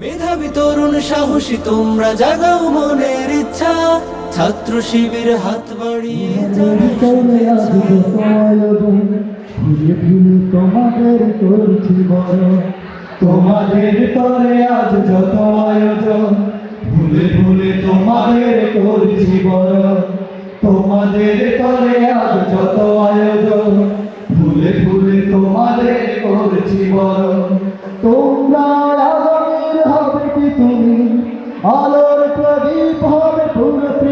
মেধাবী তরুণ সাহসী তোমরা জাগাও মনের ইচ্ছা। ছাত্র শিবির হাত বাড়িয়ে তোমাদের করছি বড় তোমাদের তরে আজ যত আয়োজন। ভুলে ভুলে তোমাদের করছি বড় তোমাদের তরে আজ যত আয়োজন।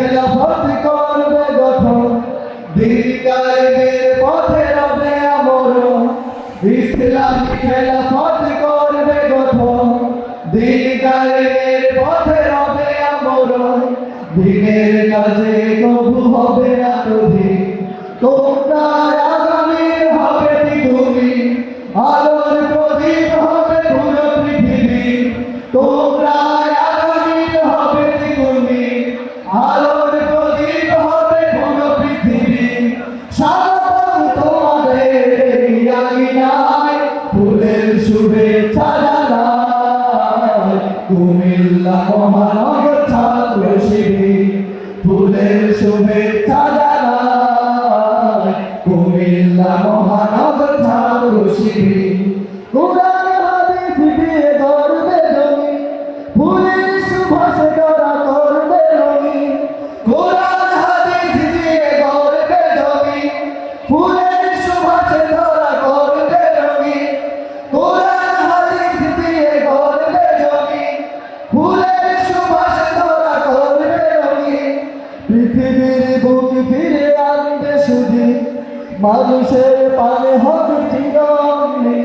খেলাফত করবে গঠন। দিন কায়েমের পথে রবে পথে রবে আমরণ। দিনের কাজে কবু হবে শিবির কোরআন হাদিস দিয়ে গর্বে জমি ফুলের সুভাষে গড়া করবে রঙিন কোরআন হাদিস দিয়ে গর্বে জমি ফুলের সুভাষে ধরা করবে রঙিন কোরআন হাদিস দিয়ে গর্বে জমি ফুলের সুভাষে ধরা করবে পৃথিবীর বুক ফিরে আনবে শুধু মানুষের পানে হবে চিরমনি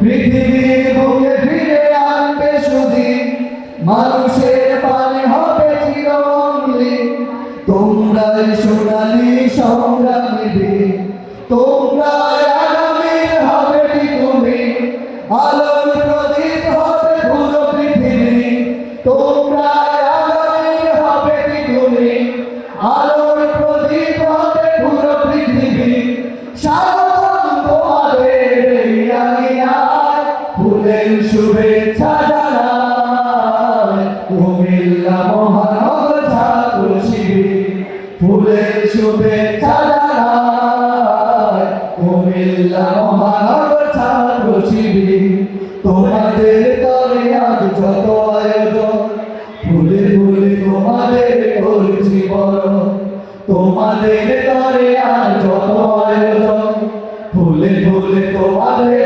পৃথিবীর বুকে ফিরে আনবে সুদিন। মানুষের পানে হবে চিরমনি তোমরা সোনালি সংগ্রামী বীর। ফুলের জানাই কুমিল্লা মহানগর ছাত্র শিবির। তোমাদের তরে আজ যত আয়োজন, ফুলে ফুলে তোমাদের করছি বড় তোমাদের তরে আজ যত আয়োজন, ফুলে ফুলে তোমাদের